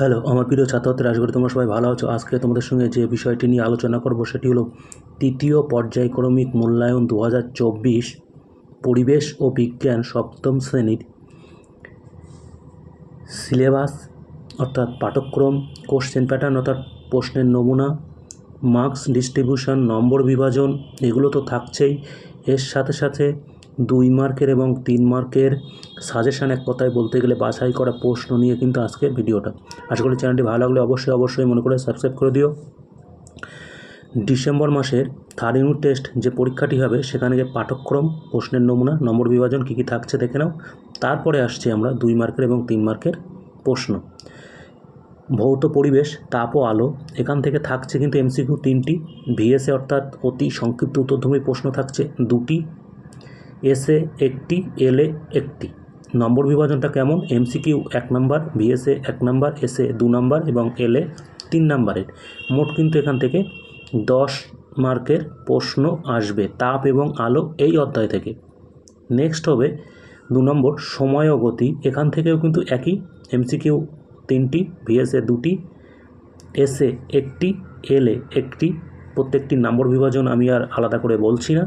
Hello, আমার প্রিয় ছাত্রছাত্রীরা আশা করি তোমরা সবাই ভালো আছো। আজকে তোমাদের সঙ্গে যে বিষয়টি নিয়ে আলোচনা করব সেটি হলো তৃতীয় পর্যায়ক্রমিক মূল্যায়ন দু হাজার চব্বিশ, পরিবেশ ও বিজ্ঞান সপ্তম শ্রেণির সিলেবাস, অর্থাৎ পাঠক্রম কোশ্চেন প্যাটার্ন অর্থাৎ প্রশ্নের নমুনা মার্কস ডিস্ট্রিবিউশন নম্বর বিভাজন, এগুলো তো থাকছেই। এর সাথে সাথে দুই মার্কের এবং তিন মার্কের সাজেশান এক কথায় বলতে গেলে বাছাই করা প্রশ্ন নিয়ে কিন্তু আজকে ভিডিওটা। আশা করি চ্যানেলটি ভালো লাগলে অবশ্যই অবশ্যই মনে করে সাবস্ক্রাইব করে দিও। ডিসেম্বর মাসের থার্ড ইউনিট টেস্ট যে পরীক্ষাটি হবে, সেখানে যে পাঠক্রম প্রশ্নের নমুনা, নম্বর বিভাজন কী কী থাকছে দেখে নাও। তারপরে আসছি আমরা দুই মার্কের এবং তিন মার্কের প্রশ্ন। ভৌত পরিবেশ, তাপ ও আলো, এখান থেকে থাকছে কিন্তু এমসিকিউ তিনটি। ভিএসএ অর্থাৎ অতি সংক্ষিপ্ত উত্তরধর্মী প্রশ্ন থাকছে দুটি। এসে একটি এলে একটি। নম্বর বিভাজনটা কেমন? এমসিকিউ এক নাম্বার ভিএসএ এক নাম্বার এসে দু নাম্বার এবং এলে তিন নাম্বারের। মোট কিন্তু এখান থেকে দশ মার্কের প্রশ্ন আসবে, তাপ এবং আলো এই অধ্যায় থেকে। নেক্সট হবে দু নম্বর, সময় ও গতি। এখান থেকেও কিন্তু একই। এমসিকিউ তিনটি ভিএসএ দুটি এসে একটি এলে একটি। প্রত্যেকটি নম্বর বিভাজন আমি আর আলাদা করে বলছি না।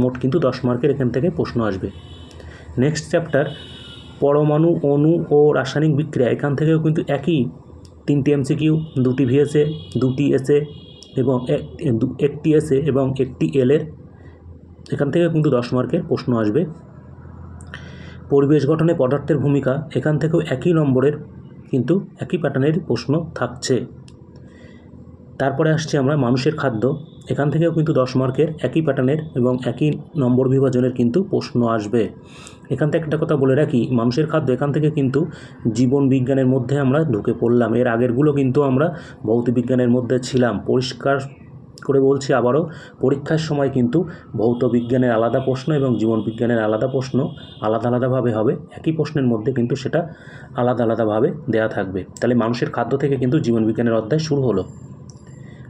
মোট কিন্তু দশ মার্কের এখান থেকে প্রশ্ন আসবে। নেক্সট চ্যাপ্টার পরমাণু, অণু ও রাসায়নিক বিক্রিয়া। এখান থেকেও কিন্তু একই তিনটি এমসিকিউ দুটি ভিএসএ দুটি এসে এবং একটি এসে এবং একটি এলের এখান থেকে কিন্তু দশ মার্কের প্রশ্ন আসবে। পরিবেশ গঠনে পদার্থের ভূমিকা। এখান থেকেও একই নম্বরের কিন্তু একই প্যাটার্নের প্রশ্ন থাকছে। তারপরে আসছে আমরা মানুষের খাদ্য। এখান থেকেও কিন্তু দশ মার্কের একই প্যাটার্নের এবং একই নম্বর বিভাজনের কিন্তু প্রশ্ন আসবে। এখান থেকে একটা কথা বলে রাখি, মানুষের খাদ্য এখান থেকে কিন্তু জীবন বিজ্ঞানের মধ্যে আমরা ঢুকে পড়লাম। এর আগেরগুলো কিন্তু আমরা ভৌত বিজ্ঞানের মধ্যে ছিলাম। পরিষ্কার করে বলছি আবারও, পরীক্ষার সময় কিন্তু ভৌত বিজ্ঞানের আলাদা প্রশ্ন এবং জীবন বিজ্ঞানের আলাদা প্রশ্ন আলাদা আলাদাভাবে হবে। একই প্রশ্নের মধ্যে কিন্তু সেটা আলাদা আলাদাভাবে দেয়া থাকবে। তাহলে মানুষের খাদ্য থেকে কিন্তু জীবন বিজ্ঞানের অধ্যায় শুরু হলো।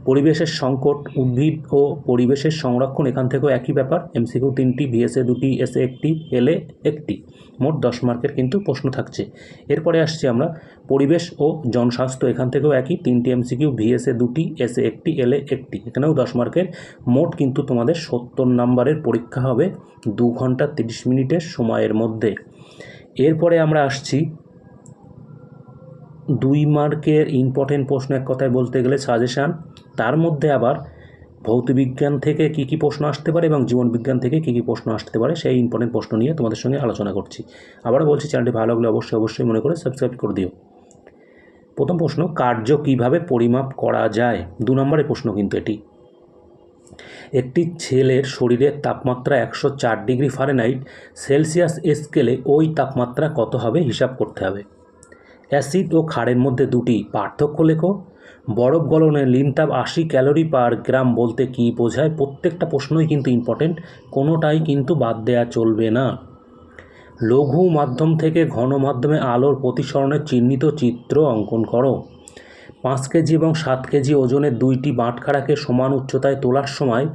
পরিবেশের সংকট, উদ্ভিদ ও পরিবেশের সংরক্ষণ এখান থেকেও একই ব্যাপার। এমসিকিউ তিনটি ভিএসএ দুটি এসএ একটি এলে একটি। মোট দশ মার্কের কিন্তু প্রশ্ন থাকছে। এরপরে আসছি আমরা। পরিবেশ ও জনস্বাস্থ্য এখান থেকেও একই। তিনটি এমসিকিউ ভিএসএ দুটি এসএ একটি এলে একটি। এখানেও দশ মার্কের। মোট কিন্তু তোমাদের সত্তর নাম্বারের পরীক্ষা হবে। দু ঘণ্টা তিরিশ মিনিটের সময়ের মধ্যে। এরপরে আমরা আসছি দুই মার্কের ইম্পর্টেন্ট প্রশ্ন এক কথায় বলতে গেলে সাজেশান তার মধ্যে আবার ভৌতবিজ্ঞান থেকে কী কী প্রশ্ন আসতে পারে এবং জীবন বিজ্ঞান থেকে কী কী প্রশ্ন আসতে পারে, সেই ইম্পর্টেন্ট প্রশ্ন নিয়ে তোমাদের সঙ্গে আলোচনা করছি। আবারও বলছি চ্যানেলটি ভালো লাগলে অবশ্যই অবশ্যই মনে করে সাবস্ক্রাইব করে দিও। প্রথম প্রশ্ন, কার্য কীভাবে পরিমাপ করা যায়? দু নম্বরের প্রশ্ন কিন্তু এটি। একটি ছেলের শরীরের তাপমাত্রা একশো চার ডিগ্রি ফারেনহাইট সেলসিয়াস স্কেলে ওই তাপমাত্রা কত হবে? হিসাব করতে হবে। অ্যাসিড ও ক্ষারের মধ্যে দুটি পার্থক্য লেখো। বরফ গলনে লিনতাপ আশি ক্যালোরি পার গ্রাম বলতে কী বোঝায়? প্রত্যেকটা প্রশ্নই কিন্তু ইম্পর্টেন্ট কোনোটাই কিন্তু বাদ দেওয়া চলবে না। লঘু মাধ্যম থেকে ঘন মাধ্যমে আলোর প্রতিসরণের চিহ্নিত চিত্র অঙ্কন করো। পাঁচ কেজি এবং সাত কেজি ওজনের দুইটি বাটখারাকে সমান উচ্চতায় তোলার সময়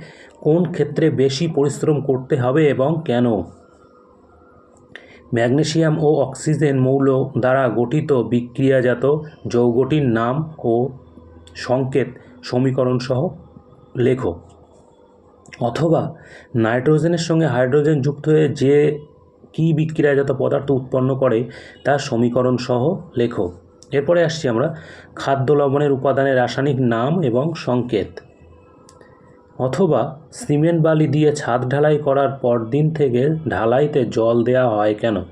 কোন ক্ষেত্রে বেশি পরিশ্রম করতে হবে এবং কেন? ম্যাগনেসিয়াম ও অক্সিজেন মৌল দ্বারা গঠিত বিক্রিয়াজাত যৌগটির নাম ও সংকেত সমীকরণ সহ লেখো অথবা নাইট্রোজেনের সঙ্গে হাইড্রোজেন যুক্ত হয়ে যে কী বিক্রিয়াজাত পদার্থ উৎপন্ন করে তার সমীকরণ সহ লেখো এরপরে আসছি আমরা খাদ্য লবণের উপাদানের রাসায়নিক নাম এবং সংকেত। অথবা সিমেন্ট বালি দিয়ে ছাদ ঢালাই করার পরদিন থেকে ঢালাইতে জল দেওয়া হয় কেন?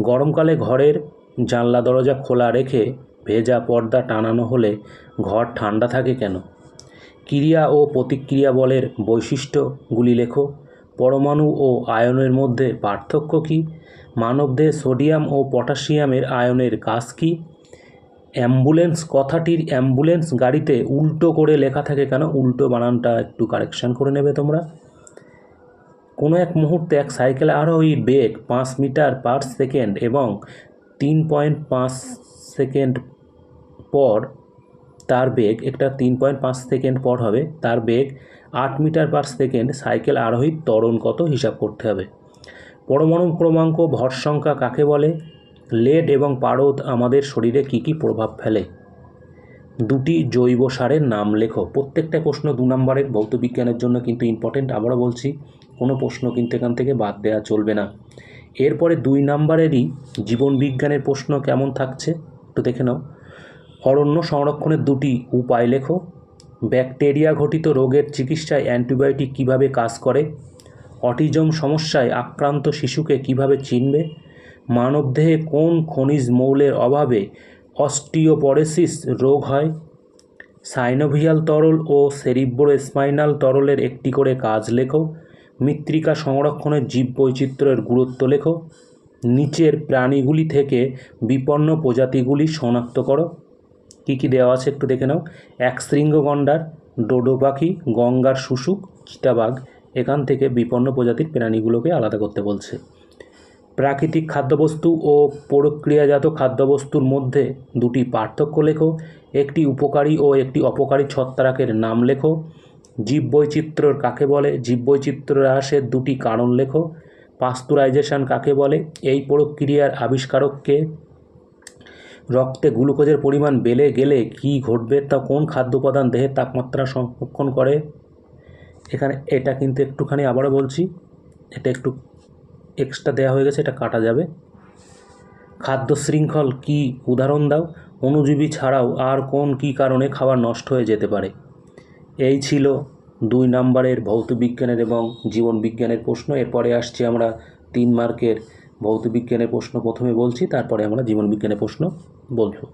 গরমকালে ঘরের জানলা দরজা খোলা রেখে ভেজা পর্দা টানানো হলে ঘর ঠান্ডা থাকে কেন? ক্রিয়া ও প্রতিক্রিয়া বলের বৈশিষ্ট্যগুলি লেখো। পরমাণু ও আয়নের মধ্যে পার্থক্য কী? মানবদেহে সোডিয়াম ও পটাশিয়ামের আয়নের কাজ কী? অ্যাম্বুলেন্স, কথাটির অ্যাম্বুলেন্স গাড়িতে উল্টো করে লেখা থাকে কেন? উল্টো বানানটা একটু কারেকশান করে নেবে তোমরা। কোনো এক মুহূর্তে এক সাইকেলে আরোহীর বেগ পাঁচ মিটার পার সেকেন্ড এবং তিন পয়েন্ট পাঁচ সেকেন্ড পর তার বেগ, একটা তিন পয়েন্ট পাঁচ সেকেন্ড পর হবে, তার বেগ আট মিটার পার সেকেন্ড সাইকেল আরোহীর ত্বরণ কত হিসাব করতে হবে। পরমাণু ক্রমাঙ্ক ভর সংখ্যা কাকে বলে? লেড এবং পারদ আমাদের শরীরে কী কী প্রভাব ফেলে? দুটি জৈব সারের নাম লেখো। প্রত্যেকটা প্রশ্ন দু নম্বরের ভৌত বিজ্ঞানের জন্য কিন্তু ইম্পর্টেন্ট আবারও বলছি, কোনো প্রশ্ন কিন্তু এখান থেকে বাদ দেওয়া চলবে না। এরপরে দুই নম্বরেরই জীবন বিজ্ঞানের প্রশ্ন কেমন থাকছে? একটু দেখে নাও। অরণ্য সংরক্ষণের দুটি উপায় লেখো। ব্যাকটেরিয়া ঘটিত রোগের চিকিৎসায় অ্যান্টিবায়োটিক কীভাবে কাজ করে? অটিজম সমস্যায় আক্রান্ত শিশুকে কীভাবে চিনবে? মানবদেহে কোন খনিজ মৌলের অভাবে অস্টিওপরেসিস রোগ হয়? সাইনোভিয়াল তরল ও সেরিব্রোস্পাইনাল তরলের একটি করে কাজ লেখো। মৃত্তিকা সংরক্ষণের জীববৈচিত্র্যের গুরুত্ব লেখো। নিচের প্রাণীগুলি থেকে বিপন্ন প্রজাতিগুলি শনাক্ত করো। কী কী দেওয়া আছে একটু দেখে নাও। এক শৃঙ্গ গন্ডার, ডোডো পাখি, গঙ্গার শুশুক, চিতাবাঘ, এখান থেকে বিপন্ন প্রজাতির প্রাণীগুলোকে আলাদা করতে বলছে। প্রাকৃতিক খাদ্যবস্তু ও প্রক্রিয়াজাত খাদ্যবস্তুর মধ্যে দুটি পার্থক্য লেখো। একটি উপকারী ও একটি অপকারী ছত্রাকের নাম লেখো। জীববৈচিত্র্য কাকে বলে? জীববৈচিত্র্য হ্রাসের দুটি কারণ লেখো। পাস্তুরাইজেশন কাকে বলে? এই প্রক্রিয়ার আবিষ্কারককে রক্তে গ্লুকোজের পরিমাণ বেড়ে গেলে কি ঘটবে? তা কোন খাদ্য উপাদান দেহের তাপমাত্রা সংরক্ষণ করে? এখানে এটা কিন্তু একটুখানি আবারও বলছি। এটা একটু এক্সট্রা দেওয়া হয়ে গেছে, এটা কাটা যাবে। খাদ্য শৃঙ্খল কি উদাহরণ দাও। অণুজীবী ছাড়াও আর কোন কি কারণে খাবার নষ্ট হয়ে যেতে পারে? এই ছিল দুই নম্বরের ভৌত বিজ্ঞানের এবং জীবন বিজ্ঞানের প্রশ্ন। এরপরে আসছি আমরা তিন মার্কের ভৌত বিজ্ঞানের প্রশ্ন। প্রথমে বলছি, তারপরে আমরা জীবন বিজ্ঞানের প্রশ্ন বলব।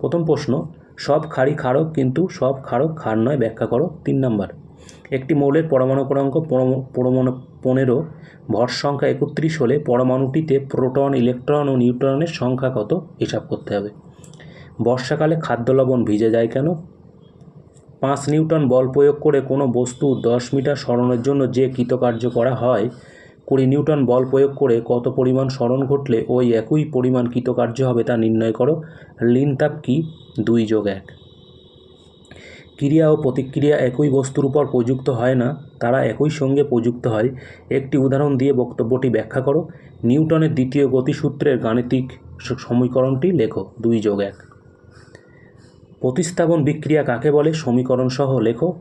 প্রথম প্রশ্ন, সব খাড়ি ক্ষারক কিন্তু সব ক্ষারক ক্ষার নয়, ব্যাখ্যা করো। তিন নাম্বার একটি মৌলের পরমাণু ক্রমাঙ্ক পরমাণু পনেরো, ভর সংখ্যা একত্রিশ হলে পরমাণুটিতে প্রোটন, ইলেকট্রন ও নিউট্রনের সংখ্যা কত হিসাব করতে হবে। বর্ষাকালে খাদ্য লবণ ভিজে যায় কেন? পাঁচ নিউটন বল প্রয়োগ করে কোনো বস্তু দশ মিটার সরণের জন্য যে কৃতকার্য করা হয়, কুড়ি নিউটন বল প্রয়োগ করে কত পরিমাণ সরণ ঘটলে ওই একই পরিমাণ কৃতকার্য হবে তা নির্ণয় করো। লিন তাপ কি? দুই যোগ এক। ক্রিয়া ও প্রতিক্রিয়া একই বস্তুর উপর প্রযুক্ত হয় না, তারা একই সঙ্গে প্রযুক্ত হয়। একটি উদাহরণ দিয়ে বক্তব্যটি ব্যাখ্যা করো। নিউটনের দ্বিতীয় গতিসূত্রের গাণিতিক সমীকরণটি লেখো। দুই যোগ এক। প্রতিস্থাপন বিক্রিয়া কাকে বলে? সমীকরণ সহ লেখো।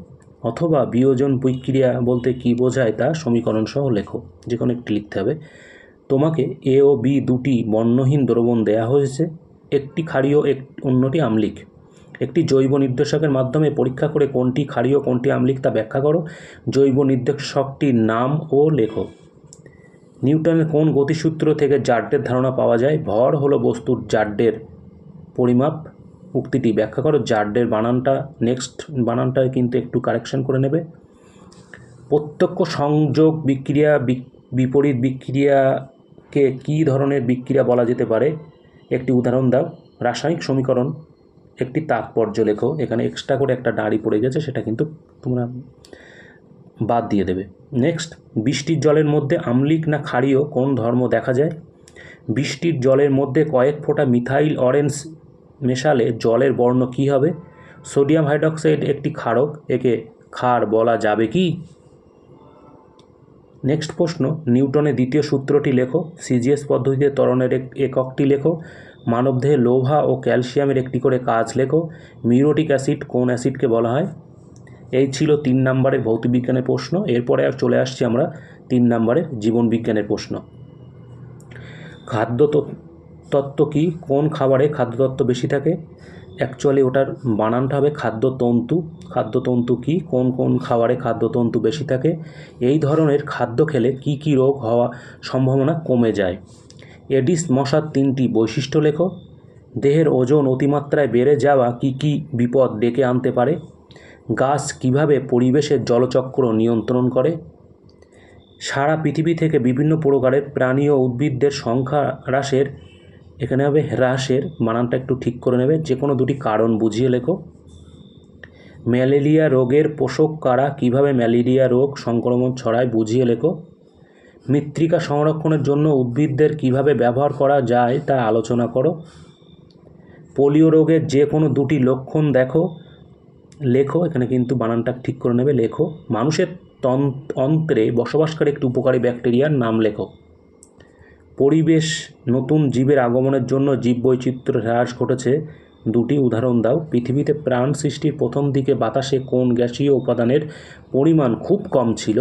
অথবা বিয়োজন বিক্রিয়া বলতে কি বোঝায় তা সমীকরণ সহ লেখো। যে কোনো একটি লিখতে হবে। তোমাকে এ ও বি দুটি বর্ণহীন দ্রবণ দেয়া হয়েছে। একটি ক্ষারীয় এক, অন্যটি আম্লিক। একটি জৈব নির্দেশকের মাধ্যমে পরীক্ষা করে কোনটি ক্ষারীয় কোনটি আম্লিক তা ব্যাখ্যা করো। জৈব নির্দেশকটির নাম ও লেখো। নিউটনের কোন গতিসূত্র থেকে জাড্ডের ধারণা পাওয়া যায়? ভর হলো বস্তুর জাড্ডের পরিমাপ। উক্তিটি ব্যাখ্যা করো। জাড্ডের বানানটা, নেক্সট বানানটা কিন্তু একটু কারেকশন করে নেবে। প্রত্যক্ষ সংযোগ বিক্রিয়া বিপরীত বিক্রিয়াকে কী ধরনের বিক্রিয়া বলা যেতে পারে? একটি উদাহরণ দাও। রাসায়নিক সমীকরণ। একটি তাৎপর্য লেখো, এখানে এক্সট্রা করে একটা ডাড়ি পড়ে গেছে, সেটা কিন্তু তোমরা বাদ দিয়ে দেবে। নেক্সট বৃষ্টির জলের মধ্যে আমলিক না ক্ষারীয় কোন ধর্ম দেখা যায়? বৃষ্টির জলের মধ্যে কয়েক ফোঁটা মিথাইল অরেঞ্জ মেশালে জলের বর্ণ কী হবে? সোডিয়াম হাইড্রক্সাইড একটি ক্ষারক, একে ক্ষার বলা যাবে কি? নেক্সট প্রশ্ন, নিউটনের দ্বিতীয় সূত্রটি লেখো সিজিএস পদ্ধতিতে ত্বরণের এককটি লেখো। মানবদেহে লোহা ও ক্যালসিয়ামের একটি করে কাজ লেখো। মিউরোটিক অ্যাসিড কোন অ্যাসিডকে বলা হয়? এই ছিল তিন নম্বরের ভৌতবিজ্ঞানের প্রশ্ন। এরপরে আর চলে আসছি আমরা তিন নম্বরের জীবন বিজ্ঞানের প্রশ্ন। খাদ্য তত্ত্ব কি? কোন খাবারে খাদ্যতত্ত্ব বেশি থাকে? অ্যাকচুয়ালি ওটার বানানটা হবে খাদ্যতন্তু। খাদ্যতন্তু কি? কোন কোন খাবারে খাদ্যতন্তু বেশি থাকে? এই ধরনের খাদ্য খেলে কি কি রোগ হওয়া সম্ভাবনা কমে যায়? এডিস মশার তিনটি বৈশিষ্ট্য লেখো। দেহের ওজন অতিমাত্রায় বেড়ে যাওয়া কি কি বিপদ ডেকে আনতে পারে? গাছ কীভাবে পরিবেশের জলচক্র নিয়ন্ত্রণ করে? সারা পৃথিবী থেকে বিভিন্ন প্রকারের প্রাণী ও উদ্ভিদদের সংখ্যা হ্রাসের, এখানে হবে হ্রাসের বানানটা একটু ঠিক করে নেবে, যে কোনো দুটি কারণ বুঝিয়ে লেখো। ম্যালেরিয়া রোগের পোষক কারা? কীভাবে ম্যালেরিয়া রোগ সংক্রমণ ছড়ায়? বুঝিয়ে লেখো। মৃত্তিকা সংরক্ষণের জন্য উদ্ভিদদের কীভাবে ব্যবহার করা যায় তা আলোচনা করো। পোলিও রোগের যে কোনো দুটি লক্ষণ দেখো। লেখো, এখানে কিন্তু বানানটা ঠিক করে নেবে, লেখো। মানুষের অন্ত্রে বসবাসকারী একটি উপকারী ব্যাকটেরিয়ার নাম লেখো। পরিবেশ, নতুন জীবের আগমনের জন্য জীববৈচিত্র্য হ্রাস ঘটেছে। দুটি উদাহরণ দাও। পৃথিবীতে প্রাণ সৃষ্টির প্রথম দিকে বাতাসে কোন গ্যাসীয় উপাদানের পরিমাণ খুব কম ছিল?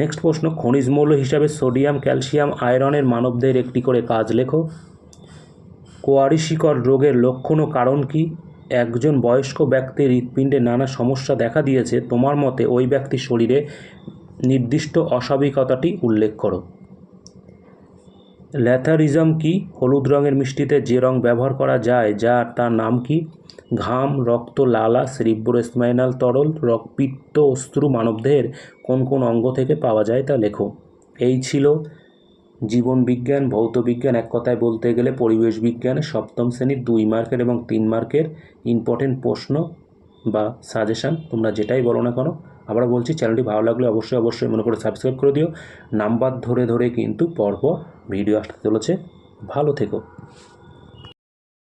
নেক্সট প্রশ্ন, খনিজ মৌল হিসাবে সোডিয়াম, ক্যালসিয়াম, আয়রনের মানবদের একটি করে কাজ লেখো। কোয়ারিশিকর রোগের লক্ষণ ও কারণ কি? একজন বয়স্ক ব্যক্তির হৃৎপিণ্ডে নানা সমস্যা দেখা দিয়েছে, তোমার মতে ওই ব্যক্তির শরীরে নির্দিষ্ট অস্বাভাবিকতাটি উল্লেখ করো। ল্যাথারিজম কি? হলুদ রঙের মিষ্টিতে যে রং ব্যবহার করা যায় যা তার নাম কি? ঘাম, রক্ত, লালা সেরিব্রোস্পাইনাল তরল, রক্তপিত্ত পিত্ত অস্ত্রু মানবদেহের কোন কোন অঙ্গ থেকে পাওয়া যায় তা লেখো। এই ছিল জীবন বিজ্ঞান, ভৌত বিজ্ঞান, এক কথায় বলতে গেলে পরিবেশ বিজ্ঞানের সপ্তম শ্রেণির দুই মার্কের এবং তিন মার্কের ইম্পর্টেন্ট প্রশ্ন বা সাজেশান তোমরা যেটাই বলো না কেন আবার বলছি চ্যানেলটি ভালো লাগলে অবশ্যই অবশ্যই মনে করে সাবস্ক্রাইব করে দিও। নাম্বার ধরে ধরে কিন্তু পরপর ভিডিও আসতে চলেছে। ভালো থেকো।